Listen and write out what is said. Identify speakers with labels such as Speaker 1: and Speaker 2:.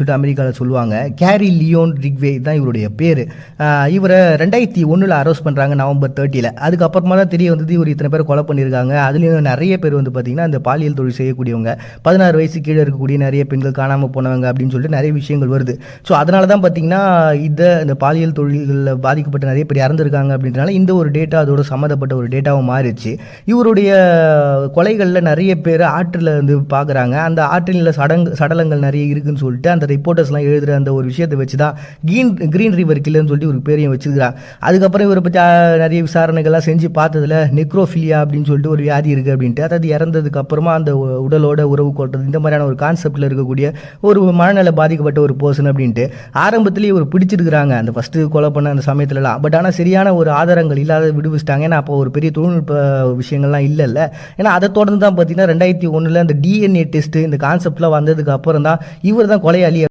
Speaker 1: சொல்லிட்டு அமெரிக்காவில் சொல்லுவாங்க. கேரி லியோன் ரிக்வே தான் இவருடைய பேர். இவரை ரெண்டாயிரத்தி ஒன்றில் அரெஸ்ட் பண்ணுறாங்க நவம்பர் தேர்ட்டியில் அதுக்கப்புறமா தான் தெரிய வந்தது இவர் இத்தனை பேர் கொலை பண்ணியிருக்காங்க. அதுலேயும் நிறைய பேர் வந்து பார்த்திங்கன்னா இந்த பாலியல் தொழில் செய்யக்கூடியவங்க பதினாறு வயசு கீழே இருக்கக்கூடிய நிறைய பெண்கள் காணாமல் போனவங்க அப்படின்னு சொல்லிட்டு நிறைய விஷயங்கள் வருது. ஸோ அதனால தான் பார்த்திங்கன்னா இதை இந்த பாலியல் தொழில்களில் பாதிக்கப்பட்ட நிறைய பேர் இறந்துருக்காங்க அப்படின்றனால இந்த ஒரு டேட்டா அதோட சம்மந்தப்பட்ட ஒரு டேட்டாவும் மாறிடுச்சு. இவருடைய கொலைகளில் நிறைய பேர் ஆற்றில் வந்து பார்க்குறாங்க அந்த ஆற்றில் சடங்கு சடலங்கள் நிறைய இருக்குதுன்னு சொல்லிட்டு அந்த ரிப்போர்ட்டர்ஸ்லாம் எழுதுகிற அந்த ஒரு விஷயத்தை வச்சு தான் கிரீன் கிரீன் ரிவர் கில்லுன்னு சொல்லிட்டு ஒரு பேரையும் வச்சிருக்கிறாங்க அதுக்கப்புறம் இவரை பற்றி நிறைய விசாரணைகள்லாம் செஞ்சு பார்த்ததில் நெக்ரோஃபிலியா அப்படின்னு சொல்லிட்டு ஒரு வியாதி இருக்குது அப்படின்ட்டு. அதாவது இறந்ததுக்கு அப்புறமா அந்த உடலோட உறவு கொட்டுறது இந்த மாதிரியான ஒரு கான்செப்டில் இருக்கக்கூடிய ஒரு மனநல பாதிக்கப்பட்ட ஒரு பர்சன் அப்படின்ட்டு ஆரம்பத்திலே இவர் பிடிச்சிருக்கிறாங்க. அந்த ஃபஸ்ட்டு கொலை பண்ண அந்த சமயத்துலலாம். பட் ஆனால் சரியான ஒரு ஆதாரங்கள் இல்லாத விடுவிச்சிட்டாங்க ஏன்னா அப்போ ஒரு பெரிய தொழில்நுட்ப விஷயங்கள்லாம் இல்லைல்ல. ஏன்னா அதை தொடர்ந்து தான் பார்த்தீங்கன்னா ரெண்டாயிரத்தி ஒன்றில் அந்த டிஎன்ஏ டெஸ்ட்டு இந்த கான்செப்ட்லாம் வந்ததுக்கு அப்புறம் தான் இவர் தான் கொலையாளி